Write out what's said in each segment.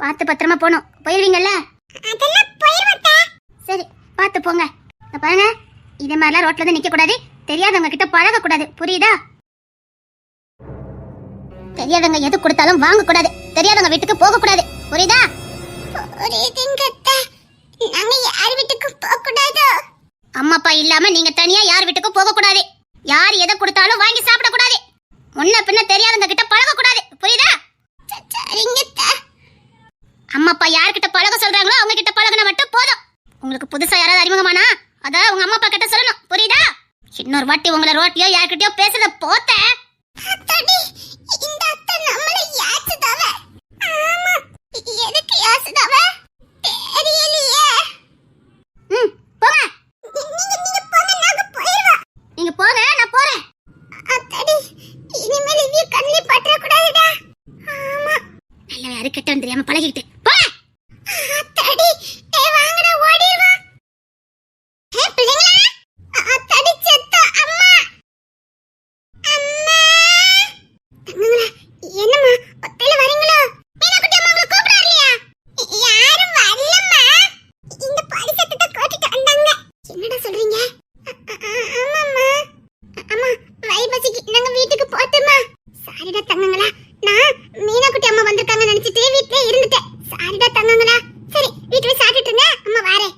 பார்த்து பத்திரமா போகணும் போயிருவீங்கல்ல? சரி பார்த்து போங்க. பாருங்க இதே மாதிரிலாம் ரோட்ல வந்து நிக்க கூடாது தெரியாதவங்க கிட்ட பழக கூடாது புரியுதா? தெரியாதவங்க எது கொடுத்தாலும் வாங்க கூடாது தெரியாதவங்க வீட்டுக்கு போக கூடாது புரியுதா? புரியுதுங்க நாங்க யார் வீட்டுக்கு போக கூடாதோ அம்மா அப்பா இல்லாம நீங்க தனியா யார் வீட்டுக்கும் போக கூடாது யார் எதை கொடுத்தாலும் வாங்கி சாப்பிட கூடாது முன்ன பின்ன தெரியாதவங்க கிட்ட பழக கூடாது புரியுதா சரிங்க அம்மா அப்பா யார்கிட்ட பழக சொல்றாங்களோ அவங்க கிட்ட பழகுனா மட்டும் போதும். உங்களுக்கு புதுசா யாராவது அறிமுகமானா அத உங்க அம்மா அப்பா கிட்ட சொல்லணும். புரியுதா? இன்னொரு வாட்டி உங்களை ரோட்லயோ யார்கிட்டயோ பேசுறத போத்த. இந்த அத்தை நம்மள யாசுதாவ ஆமா எதுக்கு யாசுதாவ தெரியலையே ம் போங்க நீங்க நீங்க போங்க நாங்க போயிருவோம் நீங்க போங்க நான் போறேன். அத்தாடி இனிமேல் இவ்விய கண்ணிலே பற்ற கூடாதுடா ஆமா. நல்ல யாரு கெட்டவன் தெரியாம பழகிட்டு போங்க அத்தாடி ஏ வாங்கடா ஓடிடுவா ஏ பிள்ளைங்களா அத்தாடி செத்த அம்மா அம்மா தங்கங்களா என்னம்மா ஒத்தையில வரீங்களோ மீனாக்குட்டி அம்மா உங்களை கூப்பிடாரு இல்லையா யாரும் வரலம்மா இந்த பாடி சத்தத்தை கேட்டுட்டு வந்தாங்க என்னடா சொல்றீங்க அ- அ- அ- ஆமாம்மா அம்மா வயிறு பசிக்கு நாங்க வீட்டுக்கு போட்டுமா சாரிடா தங்கங்களா நான் மீனாக்குட்டி அம்மா வந்திருக்காங்க நினைச்சிட்டு வீட்லயே இருந்துட்டேன் சாரிடா தங்கங்களா சரி வீட்டுல சாப்பிட்டுட்டுங்க அம்மா வாரேன்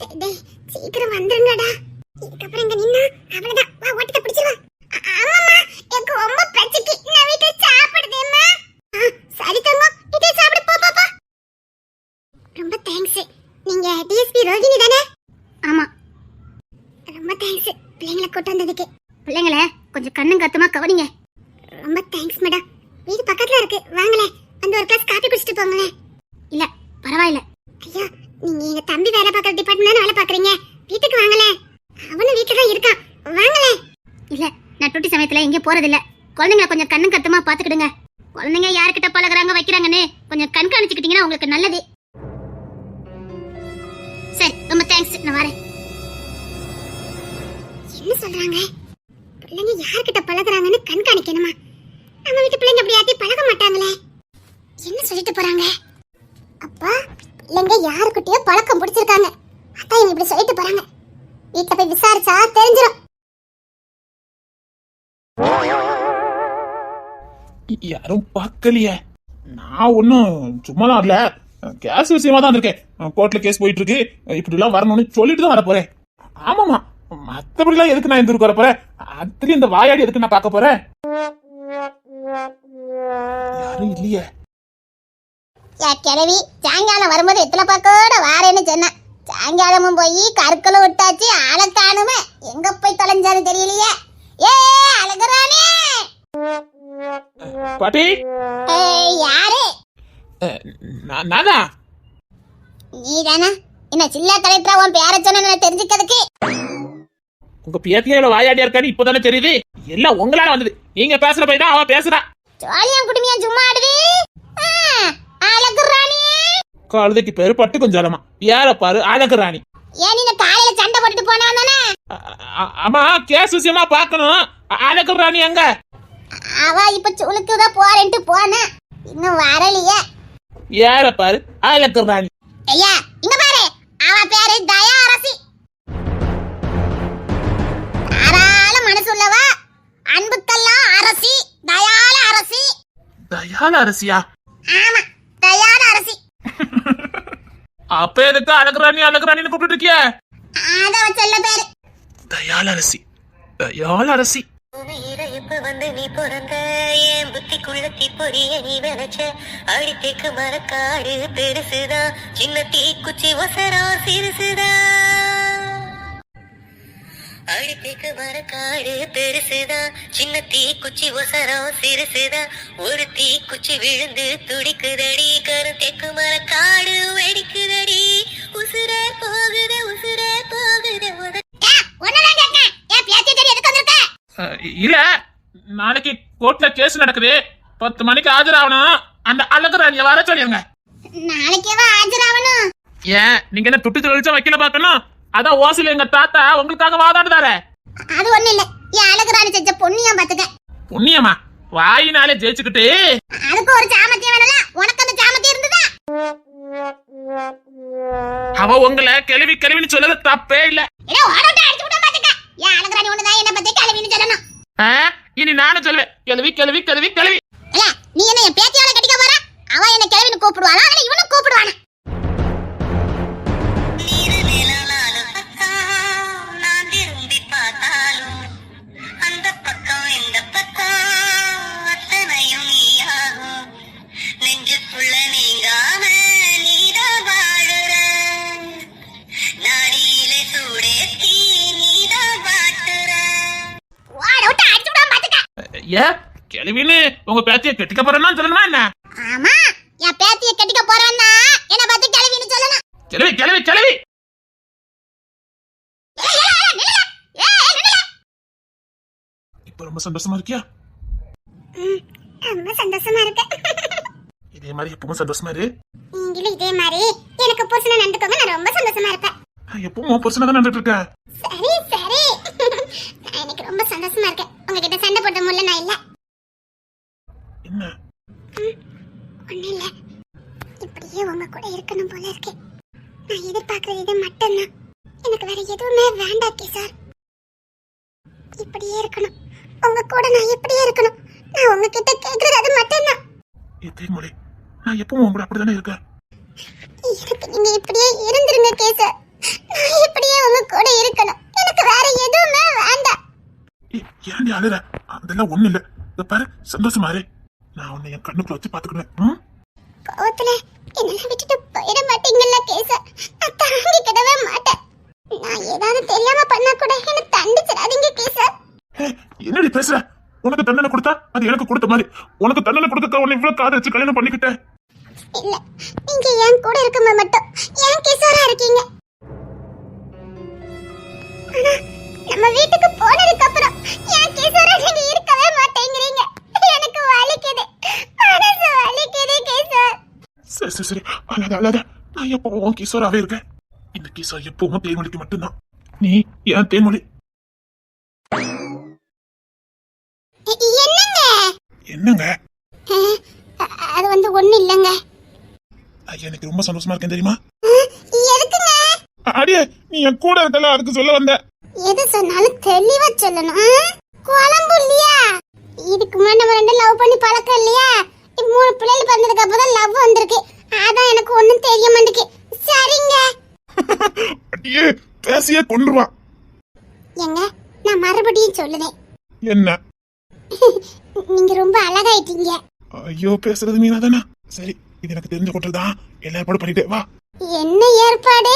டேய், டேய் சீக்கிரம் வந்துருங்கடா இதுக்கப்புறம் இங்க நின்னா அவ்வளவுதான் வா ஓட்டத்தை பிடிச்சிருவா அ- ஆமாம்மா எனக்கு ரொம்ப பசிக்கு நான் வீட்டுல சாப்பிடுதேம்மா ஆ, சரி தங்கம் வீட்டுல சாப்பிடு போ போ, போ ரொம்ப தேங்க்ஸ் நீங்க டிஎஸ்பி ரோகிணி தானே ஆமா ரொம்ப தேங்க்ஸ் பிள்ளைங்களை கூட்டு வந்ததுக்கு பிள்ளைங்கள கொஞ்சம் கண்ணும் கத்துமா கவனிங்க ரொம்ப தேங்க்ஸ் மேடம் வீடு பக்கத்துல இருக்கு வாங்களேன் வந்து ஒரு கிளாஸ் காபி குடிச்சிட்டு போங்களேன் இல்ல பரவாயில்ல ஐயோ நீங்க எங்க தம்பி வேலை பார்க்குற டிபார்ட்மெண்ட் தானே வேலை பார்க்குறீங்க வீட்டுக்கு வாங்களேன் அவனும் வீட்டுல தான் இருக்கான் வாங்களேன் இல்ல நான் டூட்டி சமயத்துல எங்கேயும் போறது இல்ல குழந்தைங்கள கொஞ்சம் கண்ணும் கத்துமா பாத்துக்கிடுங்க குழந்தைங்க யார்கிட்ட பழகுறாங்க வைக்கிறாங்கன்னு கொஞ்சம் கண்காணிச்சுக்கிட்டீங்கன்னா உங்களுக்கு நல்லது. சரி ரொம்ப தேங்க்ஸ் நான் வரேன். என்ன சொல்றாங்க? பிள்ளைங்க யார்கிட்ட பழகுறாங்கன்னு கண்காணிக்கணுமா நம்ம வீட்டு பிள்ளைங்க அப்படி யார்ட்டையும் பழக மாட்டாங்களே. என்ன சொல்லிட்டு போறாங்க? அப்பா பிள்ளைங்க யாருக்கிட்டயோ பழக்கம் பிடிச்சிருக்காங்க. அதான் இவங்க இப்படி சொல்லிட்டு போறாங்க. வீட்டுல போய் விசாரிச்சா தெரிஞ்சிடும் யாரும் பார்க்கலையே. நான் ஒன்றும் சும்மாலாம் வரல கேஸ் விஷயமா தான் இருக்கேன். கோர்ட்ல கேஸ் போயிட்டு இருக்கு இப்படிலாம் வரணும்னு சொல்லிட்டு தான் வர போறேன் ஆமாமா மத்தபடிலாம் எதுக்கு நான் எந்திருக்கு வர போறேன் அதுலயும் இந்த வாயாடி எதுக்கு நான் பார்க்க போறேன்? யாரும் இல்லையே. கிழவி? சாயங்காலம் வரும்போது எத்தனை பக்கோட வாரேன்னு சொன்னேன். சாயங்காலமும் போய் கற்களை விட்டாச்சு ஆளை எங்க போய் தொலைஞ்சாலும் தெரியலையே. ஏ அழகுறானே பாட்டி? யாரு? நான் நானா? நீ தானே என்ன சில்லா கலெக்டரா உன் பேர சொன்ன தெரிஞ்சுக்கிறதுக்கு. உங்க பேத்தியா இவ்வளவு வாயாடியா இருக்கான்னு இப்பதானே தெரியுது. எல்லாம் உங்களால வந்தது. நீங்க பேசுற போய் தான் அவ பேசுறா. ஜாலியா குடுமியா சும்மா ஆடுது. ஆ, அழகுறானே கழுதைக்கு பேரு பட்டு கொஞ்சாலமா யார பாரு அழகு ராணி ஏன் நீ இந்த காலையில சண்டை போட்டுட்டு போனா தானே? ஆமா கேஸ் விஷயமா பார்க்கணும். அழகு எங்க அவ இப்ப சுளுக்குதான் போறேன்ட்டு போனா இன்னும் வரலையே. யார பாரு அழகு ராணி ஐயா இங்க பாரு அவ பேரு தயா அரசி தாராள மனசுள்ளவா அன்புக்கெல்லாம் அரசி தயால அரசி. தயால அரசியா ஆமா தயால அரசி அப்ப எதுக்கு அழகு ராணி அழகு ராணின்னு கூப்பிட்டு இருக்கிய தயால அரசி. தயால அரசி. இப்ப வந்து நீ பிறந்த என் புத்திக்குள்ள தீப்பொறிய நீ விளைச்ச அடி தேக்கு மரக்காடு பெருசுதான் சின்ன தீக்குச்சி ஒசரா சிறுசுதான் அடி தேக்கு மரக்காடு பெருசுதான் சின்ன தீக்குச்சி ஒசரம் சிறுசுதான் ஒரு தீக்குச்சி விழுந்து துடிக்குதடி கரு தேக்கு மரக்காடு இல்ல நாளைக்கு கோர்ட்ல கேஸ் நடக்குது. பத்து மணிக்கு ஆஜராகணும். அந்த அழகு ராணிய வர சொல்லிருங்க. நாளைக்கேவா ஆஜராகணும்? ஏன் நீங்க என்ன துட்டு தெளிச்சா வைக்கல பாக்கணும் அதான் ஓசில எங்க தாத்தா உங்களுக்காக வாதாடுதாரே. அது ஒண்ணு இல்ல. என் அழகுராணி செஞ்ச பொண்ணியம் பாத்துக்க புண்ணியமா வாயினாலே ஜெயிச்சுக்கிட்டு. அதுக்கு ஒரு சாமத்தியம் வேணல உனக்கு அந்த சாமத்தியம் இருந்ததா? அவ உங்களை கிளவி கிளவின்னு சொல்லது தப்பே இல்ல. ஏதோ ஓடோட்ட அடிச்சு விட்டா பாத்துக்க என் அழகுராணி ஒண்ணுதான் என்ன பத்தி கிளவின்னு சொல்லணும் ஆ, இனி நானும் சொல்லுவேன். கிளவி கிளவி கிளவி கிளவி நீ என்ன என் பேத்தியால கட்டிக்க போற? அவ என்ன கிளவின்னு கூப்பிடுவானா? இவனும் கூப்பிடுவானா? ஏ கிளவின்னு உங்க பேத்திய கெட்டிக்க போறேன்னா சொல்லணுமா என்ன? ஆமா என் பேத்திய கட்டிக்க போறான்னா என்ன பத்தி கிளவின்னு சொல்லணும். கிளவி கிளவி கிளவி. இப்ப ரொம்ப சந்தோஷமா இருக்கியா? ரொம்ப சந்தோஷமா இருக்கு. இதே மாதிரி எப்பவும் சந்தோஷமா இரு. நீங்களும் இதே மாதிரி எனக்கு புருஷனை நடந்துக்கோங்க நான் ரொம்ப சந்தோஷமா இருப்பேன். எப்பவும் புருஷனா தான் நடந்துட்டு இருக்கேன். சரி சரி. எனக்கு ரொம்ப சந்தோஷமா இருக்கேன். உங்ககிட்ட சண்டை போட்ட முடியல நான் இல்ல. என்ன? ஒண்ணு இல்ல. இப்படியே உங்க கூட இருக்கணும் போல இருக்கு. நான் எதிர்பார்க்கறது இது மட்டும்தான். எனக்கு வேற எதுவுமே வேண்டாம் கிசார் இப்படியே இருக்கணும். உங்க கூட நான் இப்படியே இருக்கணும். நான் உங்ககிட்ட கேக்குறது அது மட்டும்தான். ஏ தேன்மொழி நான் எப்பவும் உன் கூட அப்படிதானே இருக்கேன்? எனக்கு நீங்க இப்படியே இருந்துருங்க கேசர் நான் இப்படியே உங்க கூட இருக்கணும். எனக்கு வேற எதுவுமே வேண்டாம். ஏ ஏன்டி அழுற? அதெல்லாம் ஒண்ணு இல்ல. இத பாரு சந்தோஷமா இரு. நான் உன்னை என் கண்ணுக்குள்ள வச்சு பாத்துக்கிடுவேன் ம்? கோவத்துல என்னெல்லாம் விட்டுட்டு போயிட மாட்டீங்கல்ல கேசர் நான் தாங்கிக்கிடவே மாட்டேன். நான் ஏதாவது தெரியாம பண்ணா கூட என்ன தண்டிச்சிடாதீங்க கேசர் ஏ, என்னடி பேசுற? உனக்கு தண்டனை கொடுத்தா அது எனக்கு கொடுத்த மாதிரி. உனக்கு தண்டனை கொடுக்க உன்னை இவ்வளவு காது வச்சு கல்யாணம் பண்ணிக்கிட்டேன். இல்ல நீங்க என் கூட இருக்கும்போது மட்டும் ஏன் கிஷோரா இருக்கீங்க? நம்ம வீட்டுக்கு போனதுக்கு அப்புறம் என் கிஷோரா நீங்க இருக்கவே மாட்டேங்கிறீங்க? எனக்கு வலிக்குது. மனசு வலிக்குது கிஷோர் சரி சரி சரி. அல்லாத அல்லாத நான் எப்பவும் கிஷோராவே இருக்கேன். இந்த கிஷோர் எப்பவும் தேன்மொழிக்கு மட்டும்தான். நீ என் தேன்மொழி. என்னங்க? அது வந்து ஒண்ணு இல்லங்க. ஐயா, எனக்கு ரொம்ப சந்தோஷமா இருக்கேன் தெரியுமா? அடியே நீ என் கூட இருக்கல அதுக்கு சொல்ல வந்த. எது சொன்னாலும் தெளிவா சொல்லணும்? குழம்பு இல்லையா? இதுக்கு முன்னாடி நம்ம ரெண்டு லவ் பண்ணி பழக்கம் இல்லையா? மூணு பிள்ளைகள் பிறந்ததுக்கு அப்புறம் தான் லவ் வந்திருக்கு. அதான் எனக்கு ஒண்ணும் தெரிய மாட்டேங்குது. சரிங்க. அடியே பேசியே கொண்டுருவான் ஏங்க நான் மறுபடியும் சொல்லுதேன். என்ன? நீங்க ரொம்ப அழகாயிட்டீங்க. ஐயோ பேசுறது மீனா தானே சரி இது எனக்கு தெரிஞ்ச கொட்டதான் எல்லா ஏற்பாடு பண்ணிட்டே வா. என்ன ஏற்பாடு?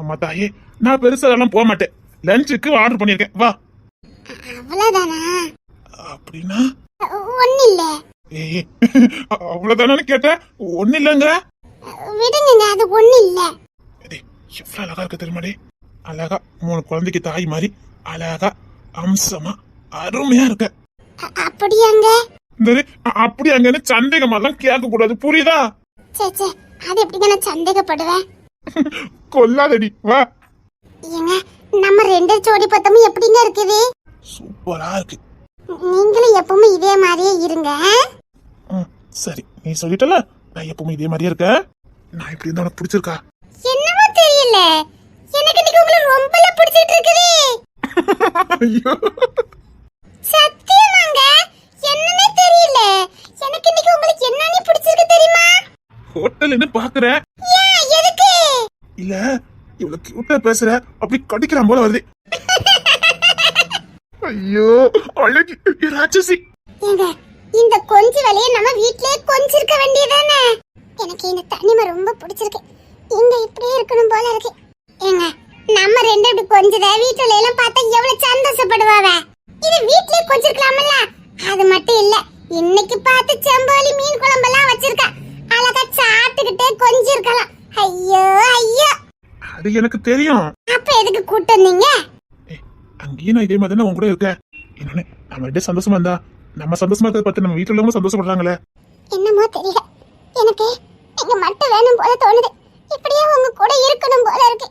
அம்மா தாயே நான் பெருசா எல்லாம் போக மாட்டேன். லஞ்சுக்கு ஆர்டர் பண்ணிருக்கேன் வா. அவ்வளவுதானா? அப்படின்னா? ஒண்ணு இல்ல அவ்வளவுதானு கேட்டேன். ஒண்ணு இல்லைங்க விடுங்க அது ஒண்ணு இல்ல எவ்வளவு அழகா இருக்கு தெரியுமாடி அழகா மூணு குழந்தைக்கு தாய் மாதிரி அழகா அம்சமா அருமையா இருக்க. அப்படியாங்க? அப்படி அங்கன்னு சந்தேகமெல்லாம் கேட்க கூடாது புரியுதா? அது எப்படிங்க நான் சந்தேகப்படுவேன்? கொல்லாதடி வா. ஏங்க நம்ம ரெண்டு ஜோடி பத்தமும் எப்படிங்க இருக்குது? சூப்பரா இருக்கு. நீங்களும் எப்பவுமே இதே மாதிரியே இருங்க. சரி. நீ சொல்லிட்டல நான் எப்பவுமே இதே மாதிரியே இருக்க நான் இப்படி இருந்தா உனக்கு பிடிச்சிருக்கா? என்னமோ தெரியல. எனக்கு இன்னைக்கு உங்களை ரொம்பல பிடிச்சிட்டு இருக்குது. ஐயோ. சத்தியமாங்க. என்னன்னே தெரியல. எனக்கு இன்னைக்கு உங்களுக்கு என்னன்னு பிடிச்சிருக்கு தெரியுமா? ஹோட்டல்னு பாக்குறேன். ஏன் எதுக்கு? இல்ல இவ்வளவு கியூட்டா பேசுற. அப்படி கடிக்கிறான் போல வருது. ஐயோ அழகி ராட்சசி. ஏங்க இந்த கொஞ்சி வேலையை நம்ம வீட்லயே கொஞ்சிருக்க வேண்டியதானே? எனக்கு இந்த தனிமை ரொம்ப பிடிச்சிருக்கு. இங்க இப்படியே இருக்கணும் போல இருக்கு. ஏங்க நம்ம ரெண்டு இப்படி கொஞ்சத வீட்டுல எல்லாம் பார்த்தா எவ்வளவு சந்தோஷப்படுவாவ? இது வீட்லயே கொஞ்சிருக்கலாம்ல அது மட்டும் இல்ல இன்னைக்கு பார்த்து செம்போலி மீன் குழம்பெல்லாம் வச்சிருக்கா அழகா சாப்பிட்டுக்கிட்டே கொஞ்சிருக்கலாம் ஐயோ ஐயோ அது எனக்கு தெரியும். அப்ப எதுக்கு கூட்டு வந்தீங்க? அங்கேயும் நான் இதே மாதிரி தானே உன் கூட இருக்கேன். என்னன்னு நம்ம ரெண்டே சந்தோஷமா இருந்தா நம்ம சந்தோஷமா இருக்கிறத பார்த்து நம்ம வீட்டுல உள்ளவங்க சந்தோஷப்படுறாங்களே. என்னமோ தெரியல. எனக்கு இங்க மட்டும் வேணும் போல தோணுது. இப்படியே உங்க கூட இருக்கணும் போல இருக்கு.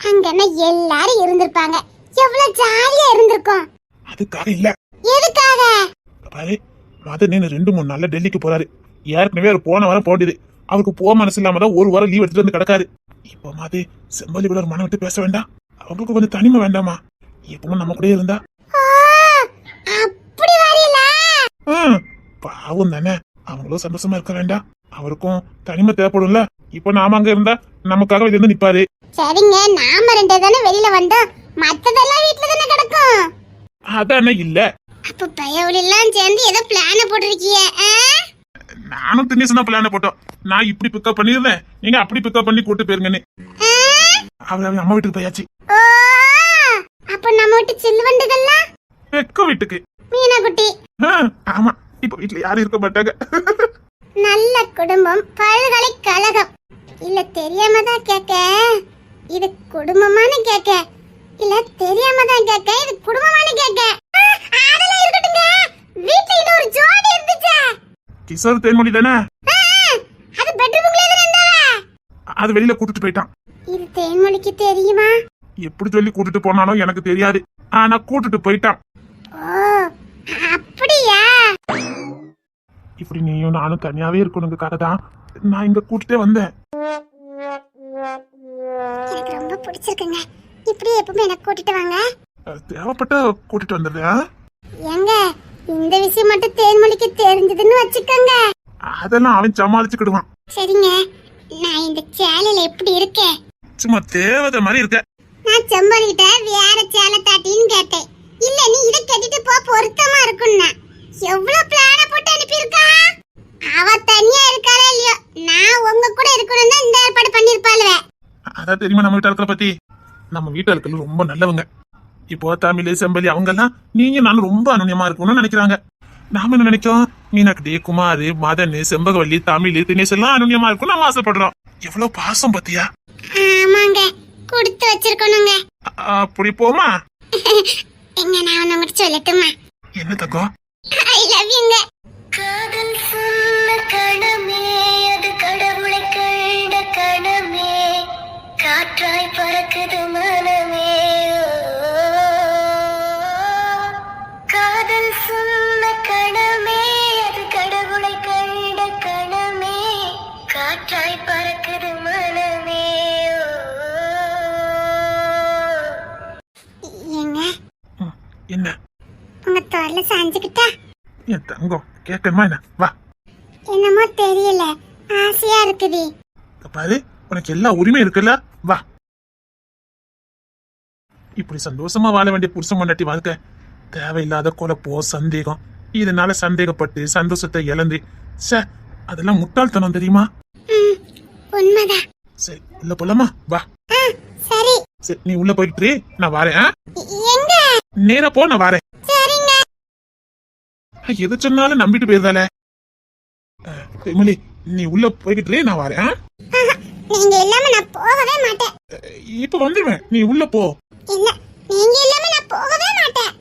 அங்கன்னா எல்லாரும் இருந்திருப்பாங்க. எவ்வளவு ஜாலியா இருந்திருக்கும். அதுக்காக இல்ல. எதுக்காக? பாரு மதன் ரெண்டு மூணு நாள்ல டெல்லிக்கு போறாரு. ஏற்கனவே அவர் போன வாரம் போண்டியது அவருக்கு போக மனசு இல்லாம தான் ஒரு வாரம் லீவ் எடுத்துட்டு வந்து கிடக்காரு. இப்போ மாதிரி செம்பலி கூட ஒரு மனம் விட்டு பேச வேண்டாம். அவங்களுக்கு கொஞ்சம் தனிமை வேண்டாமா? எப்பவும் நம்ம கூட இருந்தா. பாவம் தானே. அவங்களும் சந்தோஷமா இருக்க வேண்டாம். அவருக்கும் தனிமை தேவைப்படும்ல. இப்போ நாம அங்க இருந்தா நமக்காக இருந்து நிப்பாரு. சரிங்க நாம ரெண்டு தானே வெளியில வந்தோம் மத்ததெல்லாம் வீட்ல தானே கிடக்கும். அதானே இல்ல. அப்ப பயவுல எல்லாம் சேர்ந்து ஏதோ பிளான போட்டிருக்கீங்க? நானும் தினேசன் தான் பிளான போட்டோம். நான் இப்படி பிக்கப் பண்ணிருந்தேன். நீங்க அப்படி பிக்கப் பண்ணி கூட்டு போயிருங்கன்னு. ஆ? அவர் அவன் அம்மா வீட்டுக்கு போயாச்சு. அப்ப நம்ம வீட்டு சில்லுவண்டுகள்லாம் வெக்க வீட்டுக்கு. மீனா குட்டி ஆமா. இப்ப வீட்டுல யாரும் இருக்க மாட்டாங்க. நல்ல குடும்பம் பல்கலைக்கழகம் இல்ல தெரியாம தான் கேக்க. இது குடும்பமான கேக்க. இல்ல தெரியாம தான் கேக்க. இது குடும்பமான கேக்க. ஆ, அதெல்லாம் இருக்கட்டுங்க. வீட்ல இன்னொரு ஜோடி இருந்துச்சா. கிஷோர் தேன்மொழி தானே? அது பெட்ரூம்குள்ளே தான் இருந்தாவா அது வெளியில கூட்டிட்டு போயிட்டான். இது தேன்மொழிக்கு தெரியுமா? எப்படி சொல்லி கூட்டிட்டு போனாலும் எனக்கு தெரியாது. ஆனா கூட்டிட்டு போயிட்டான். அப்படியா? இப்படி நீயும் நானும் தனியாவே இருக்கணுங்கிறதுக்காக தான் நான் இங்க கூட்டிட்டே வந்தேன். எனக்கு ரொம்ப பிடிச்சிருக்குங்க. இப்படி எப்பவுமே எனக்கு கூட்டிட்டு வாங்க. தேவைப்பட்ட கூட்டிட்டு வந்துடுறேன். ஏங்க இந்த விஷயம் மட்டும் தேன்மொழிக்கு தெரிஞ்சதுன்னு வச்சுக்கோங்க. அதெல்லாம் அவன் சமாளிச்சுக்கிடுவான். சரிங்க நான் இந்த சேலையில எப்படி இருக்கேன்? சும்மா தேவதை மாதிரி இருக்க. நான் செம்பொலிகிட்ட வேற சேலை தாட்டின்னு கேட்டேன். இல்ல நீ இதை கட்டிட்டு போ பொருத்தமா இருக்கும்னா. எவ்வளவு பிளான போட்டு அனுப்பியிருக்கா? அவ தனியா இருக்காளா இல்லையோ? நான் உங்க கூட இருக்கணும் தான் இந்த ஏற்பாடு பண்ணிருப்பாளுவே அதான் தெரியுமா நம்ம வீட்டு இருக்கிற பத்தி? நம்ம வீட்டு இருக்கிறது ரொம்ப நல்லவங்க. இப்போ தமிழ் செம்பலி அவங்க எல்லாம் நீங்க நானும் ரொம்ப அனுநியமா இருக்கணும்னு நினைக்கிறாங்க. நாம என்ன நினைக்கிறோம் மீனாக்குடி குமார் மதன் செம்பகவல்லி தமிழ் தினேஷ் எல்லாம் அனுநியமா இருக்கும்னு நம்ம ஆசைப்படுறோம். எவ்வளவு பாசம் பத்தியா? ஆமாங்க. கொடுத்து வச்சிருக்கணுங்க. அப்படி போமா? எங்க நான் ஒண்ணு சொல்லட்டுமா? என்ன தங்கம் ஐ லவ் யூங்க காதல் சொன்ன கணமே அது கடவுளை கண்ட கணமே காற்றாய் பறக்குது மனமே. சாஞ்சுக்கிட்டா? என் தங்கம் கேட்கணுமா என்ன? வா. என்னமோ தெரியல. ஆசையா இருக்குது. இங்க பாரு உனக்கு எல்லா உரிமையும் இருக்குல்ல? வா. இப்படி சந்தோஷமா வாழ வேண்டிய புருஷன் கொண்டாட்டி வாழ்க்கை. தேவையில்லாத குழப்போ சந்தேகம். இதனால சந்தேகப்பட்டு சந்தோஷத்தை இழந்து. சே அதெல்லாம் முட்டாள்தனம் தெரியுமா? உண்மைதான். சரி உள்ள போலாமா? வா. சரி. சரி நீ உள்ள போயிட்டு நான் வரேன் நேரா போ நான் வரேன். எது சொன்னாலும் நம்பிட்டு போயிருந்தால? எமிலி நீ உள்ள போய்கிட்டு நான் வரேன் நீங்க இல்லாம நான் போகவே மாட்டேன். இப்ப வந்துருவேன். நீ உள்ள போ. இல்ல நீங்க இல்லாம நான் போகவே மாட்டேன்.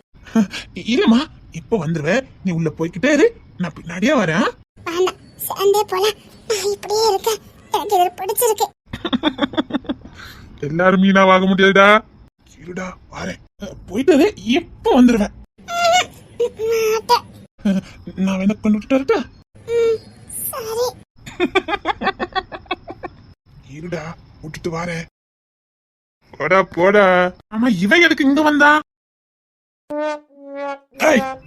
இல்லம்மா இப்ப வந்துருவேன் நீ உள்ள போய்கிட்டே இரு. நான் பின்னாடியே வரேன்? வேண்டாம் சேர்ந்தே போல நான் இப்படியே இருக்கேன். எனக்கு இது பிடிச்சிருக்கு. எல்லாரும் மீனா வாங்க முடியாதுடா. இருடா வரேன். போயிட்டு இப்ப வந்துருவேன். மாட்டேன். நான் வேணா கொண்டு விட்டுட்டு இருடா விட்டுட்டு வரேன். போடா போடா. ஆமா இவன் எதுக்கு இங்க வந்தா?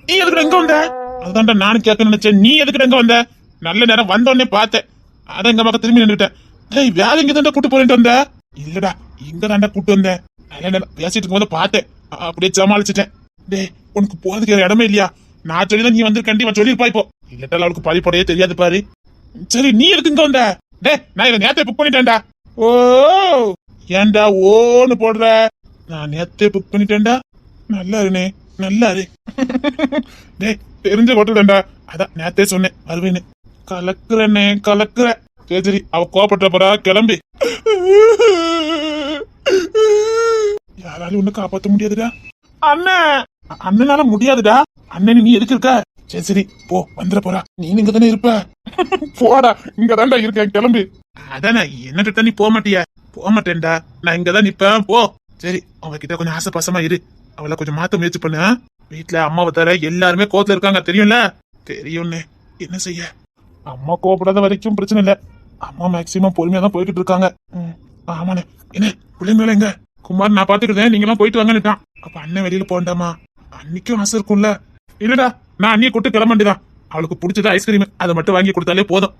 நீ எதுக்கு எங்க வந்த? அதுதான்டா நானும் கேட்க நினைச்சேன். நீ எதுக்கு எங்க வந்த? நல்ல நேரம் வந்த உடனே பார்த்தேன். அதான் எங்க பக்கம் திரும்பி நின்றுட்டேன். டேய் வேற எங்க தாண்டா கூட்டு போயிட்டு வந்த? இல்லடா இங்க தாண்டா கூட்டு வந்தேன் நல்ல நேரம் பேசிட்டு இருக்கும்போது பார்த்தேன். அப்படியே சமாளிச்சிட்டேன் டேய் உனக்கு போறதுக்கு இடமே இல்லையா? நான் சொல்லி நீ வந்து கண்டிப்பா சொல்லிருப்பா இப்போ. இல்லட்டால அவளுக்கு பதிப்படையே தெரியாது பாரு. சரி நீ எதுக்கு இங்க வந்த? டே நான் இதை நேத்தே புக் பண்ணிட்டேன்டா. ஓ ஏன்டா ஓன்னு போடுற? நான் நேத்தே புக் பண்ணிட்டேன்டா. நல்லா இருனே நல்லா இரு. டேய் தெரிஞ்ச ஹோட்டல்டா அதான் நேத்தே சொன்னேன் வருவேன்னு. கலக்குறனே கலக்குற. சரி சரி அவ கோபப்பட்ட போறா கிளம்பி. யாராலும் ஒண்ணு காப்பாத்த முடியாதுடா. அண்ணன் அண்ணனால முடியாதுடா. அண்ணன் நீ எதுக்கு இருக்க சரி சரி போ வந்துட போறா. நீ இங்க தானே இருப்ப? போடா இங்க தான்டா இருக்க கிளம்பு. அதானே என்னட்ட நீ போக மாட்டியா? போக மாட்டேன்டா. நான் இங்க தான் நிப்பேன் போ. சரி அவகிட்ட கொஞ்சம் ஆசை பாசமா இரு. அவளை கொஞ்சம் மாத்த முயற்சி பண்ணு வீட்டுல அம்மாவை தர எல்லாருமே கோத்துல இருக்காங்க தெரியும்ல? தெரியும்னு. என்ன செய்ய? அம்மா கோபப்படாத வரைக்கும் பிரச்சனை இல்ல. அம்மா மேக்சிமம் பொறுமையா தான் போய்கிட்டு இருக்காங்க. ம், ஆமாண்ணே. என்ன பிள்ளைங்கள எங்க? குமார் நான் பாத்துக்கிட்டேன் நீங்க எல்லாம் போயிட்டு வாங்கன்னுட்டான். அப்ப அண்ணன் வெளியில போண்டாமா அன்னைக்கும் ஆசை இருக்கும்ல. இல்லடா நான் அண்ணியை கூட்டு கிளம்பண்டிதா அவளுக்கு பிடிச்சது ஐஸ்கிரீம் அதை மட்டும் வாங்கி கொடுத்தாலே போதும்.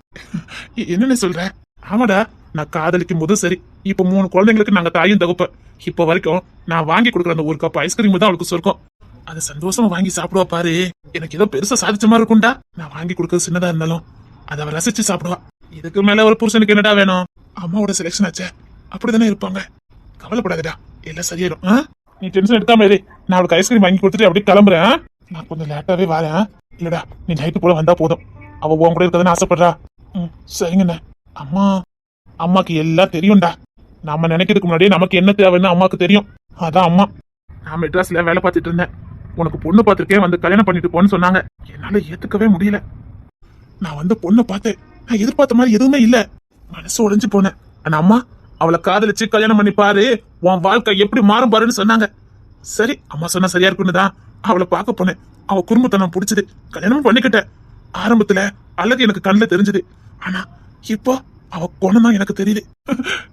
என்னன்னு சொல்ற? ஆமாடா நான் காதலிக்கும் போதும் சரி. இப்ப மூணு குழந்தைங்களுக்கு நாங்க தாயும் தகுப்ப இப்ப வரைக்கும் நான் வாங்கி கொடுக்குற அந்த ஒரு கப் ஐஸ்கிரீம் தான் அவளுக்கு சொர்க்கம். அது சந்தோஷமா வாங்கி சாப்பிடுவா பாரு. எனக்கு ஏதோ பெருசா சாதிச்ச மாதிரி இருக்கும்டா. நான் வாங்கி கொடுக்கறது சின்னதா இருந்தாலும் அதை அவ ரசிச்சு சாப்பிடுவா. இதுக்கு மேல ஒரு புருஷனுக்கு என்னடா வேணும்? அம்மாவோட செலெக்ஷன் ஆச்சே. அப்படிதானே இருப்பாங்க. கவலைப்படாதடா. எல்லாம் சரியாயிடும் ஆ? நீ டென்ஷன் எடுக்காம இரு. நான் அவளுக்கு ஐஸ்கிரீம் வாங்கி கொடுத்துட்டு அப்படியே கிளம்புறேன் நான் கொஞ்சம் லேட்டாவே வரேன் இல்லடா நீ நைட்டு போல வந்தா போதும். அவ உன் கூட இருக்கதுன்னு ஆசைப்படுறா. ம் சரிங்கண்ணே. அம்மா அம்மாக்கு எல்லாம் தெரியும்டா. நாம நினைக்கிறதுக்கு முன்னாடியே நமக்கு என்ன தேவைன்னு அம்மாக்கு தெரியும். அதான் அம்மா. நான் மெட்ராஸ்ல வேலை பார்த்துட்டு இருந்தேன். உனக்கு பொண்ணு பார்த்துருக்கேன் வந்து கல்யாணம் பண்ணிட்டு போன்னு சொன்னாங்க. என்னால ஏத்துக்கவே முடியல. நான் வந்து பொண்ணை பார்த்தேன். நான் எதிர்பார்த்த மாதிரி எதுவுமே இல்லை. மனசு உடைஞ்சு போனேன். ஆனா அம்மா அவளை காதலிச்சு கல்யாணம் பண்ணி பாரு உன் வாழ்க்கை எப்படி மாறும் பாருன்னு சொன்னாங்க. சரி அம்மா சொன்னா சரியா இருக்குன்னு தான் அவளை பார்க்க போனேன். அவ குடும்பத்தனம் பிடிச்சது. கல்யாணமும் பண்ணிக்கிட்டேன். ஆரம்பத்துல அழகு எனக்கு கண்ணுல தெரிஞ்சது. ஆனா இப்போ அவ குணம் தான் எனக்கு தெரியுது.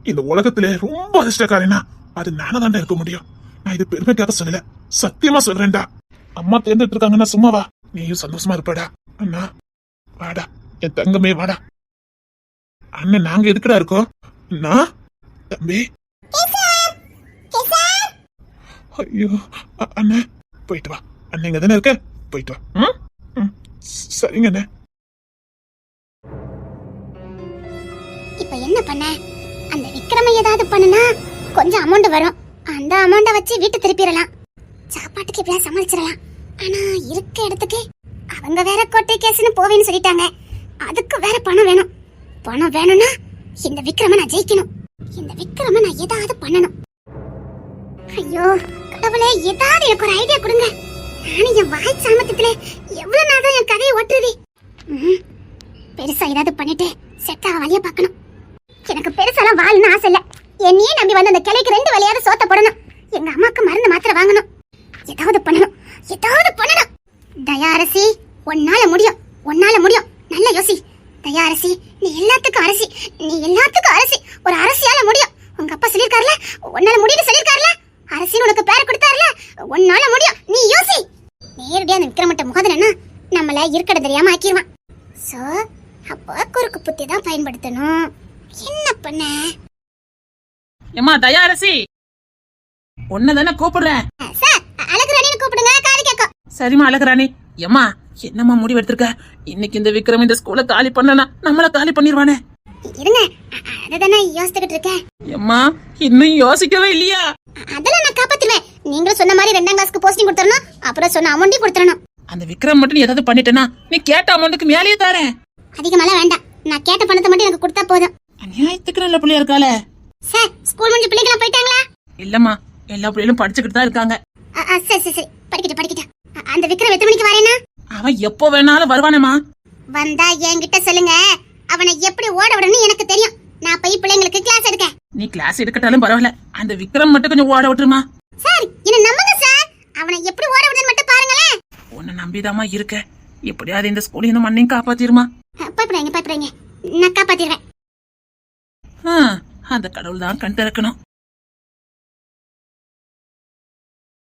இந்த உலகத்துல ரொம்ப அதிர்ஷ்டக்காரனா அது நானே தாண்டா இருக்க முடியும். நான் இது பெருமைக்காக சொல்லல. சத்தியமா சொல்றேன்டா. அம்மா தேர்ந்தெடுத்து இருக்காங்கன்னா சும்மாவா? நீயும் சந்தோஷமா இருப்படா. அண்ணா வாடா. என் தங்கமே வாடா. அண்ணன் நாங்க எதுக்குடா இருக்கோம்? நான் தம்பி ஐயோ அண்ணே. போயிட்டு வா. அண்ணன் இங்க தானே இருக்க? போயிட்டு வா. ம்? சரிங்க அண்ணே. இப்ப என்ன பண்ண? அந்த விக்ரம ஏதாவது பண்ணுனா கொஞ்சம் அமௌண்ட் வரும். அந்த அமௌண்ட வச்சு வீட்டு திருப்பிடலாம். சாப்பாட்டுக்கு இப்படியா சமாளிச்சிடலாம். ஆனா இருக்க இடத்துக்கு அவங்க வேற கோட்டை கேஸ்னு போவேன்னு சொல்லிட்டாங்க. அதுக்கு வேற பணம் வேணும். பணம் வேணும்னா இந்த விக்ரம நான் ஜெயிக்கணும். இந்த விக்ரம நான் ஏதாவது பண்ணணும். ஐயோ கடவுளே ஏதாவது எனக்கு ஒரு ஐடியா கொடுங்க. நானும் என் வாய் சாமர்த்தியத்துல எவ்வளவு நாள் தான் என் கதையை ஓட்டுறது. பெருசா ஏதாவது பண்ணிட்டு செட்டா வழிய பார்க்கணும். எனக்கு பெருசாலாம் வாழணும்னு ஆசை இல்ல. என்னையே நம்பி வந்த அந்த கிளைக்கு ரெண்டு வழியாவது சோத்த போடணும். எங்க அம்மாக்கு மருந்து மாத்திரை வாங்கணும். ஏதாவது பண்ணணும். ஏதாவது பண்ணணும். தயாரசி உன்னால முடியும். உன்னால முடியும். நல்ல யோசி. தயாரசி நீ எல்லாத்துக்கும் அரசி நீ எல்லாத்துக்கும் அரசி. ஒரு அரசியால முடியும். உங்க அப்பா சொல்லிருக்காருல உன்னால முடியும்னு சொல்லிருக்காருல அரசின்னு உனக்கு பேர் கொடுத்தாருல உன்னால முடியும். நீ யோசி. நேரடியா அந்த விக்ரமட்ட முகாதனா நம்மள இருக்கட தெரியாம ஆக்கிடுவான் சோ அப்போ குறுக்கு புத்தி தான் பயன்படுத்தணும். என்ன பண்ண? ஏம்மா தயாரசி தானே கூப்பிடுறேன். சார் அழகு ராணின்னு கூப்பிடுங்க காது கேட்கும். சரிம்மா அழகுராணி. ஏம்மா என்னம்மா முடிவு எடுத்திருக்க? இன்னைக்கு இந்த விக்ரம் இந்த ஸ்கூலை காலி பண்ணனா நம்மள காலி பண்ணிடுவானே இருங்க அதுதானே யோசிச்சுக்கிட்டு இருக்கேன். ஏம்மா இன்னும் யோசிக்கவே இல்லையா? அதெல்லாம் நான் காப்பாத்துவேன் நீங்களும் சொன்ன மாதிரி ரெண்டாம் கிளாஸ்க்கு போஸ்டிங் கொடுத்துடணும். அப்புறம் சொன்ன அமௌண்ட்டையும் கொடுத்துடணும். அந்த விக்ரம் மட்டும் நீ ஏதாவது பண்ணிட்டேனா நீ கேட்ட அமௌண்ட்டுக்கு மேலேயே தரேன். அதிகமெல்லாம் வேண்டாம். நான் கேட்ட பணத்தை மட்டும் எனக்கு கொடுத்தா போதும். அநியாயத்துக்கு நல்ல பிள்ளையா இருக்காளே. சார் ஸ்கூல் முடிஞ்ச பிள்ளைங்களாம் போயிட்டாங்களா? இல்லம்மா எல்லா பிள்ளைகளும் படிச்சுக்கிட்டு தான் இருக்காங்க சரி சரி சரி. படிக்கட்டும் படிக்கட்டும். அந்த விக்ரம் எத்தனை மணிக்கு வரேனா அவன் எப்போ வேணாலும் வருவானேம்மா. வந்தா என்கிட்ட சொல்லுங்க. அவனை எப்படி ஓட விடணும்னு எனக்கு தெரியும். நான் போய் பிள்ளைங்களுக்கு கிளாஸ் எடுக்க. நீ கிளாஸ் எடுக்கட்டாலும் பரவாயில்ல. அந்த விக்ரம் மட்டும் கொஞ்சம் ஓட விட்டுருமா. சார் என்ன நம்புங்க சார். அவனை எப்படி ஓட விடணும்னு மட்டும் பாருங்களேன். உன்னை நம்பிதாம்மா இருக்க. எப்படியாவது இந்த ஸ்கூல் இந்த மண்ணையும் காப்பாத்திருமா. அ, பயப்படாதீங்க பயப்படாதீங்க. நான் காப்பாத்திடுவேன். அந்த கடவுள் தான் கண் திறக்கணும்.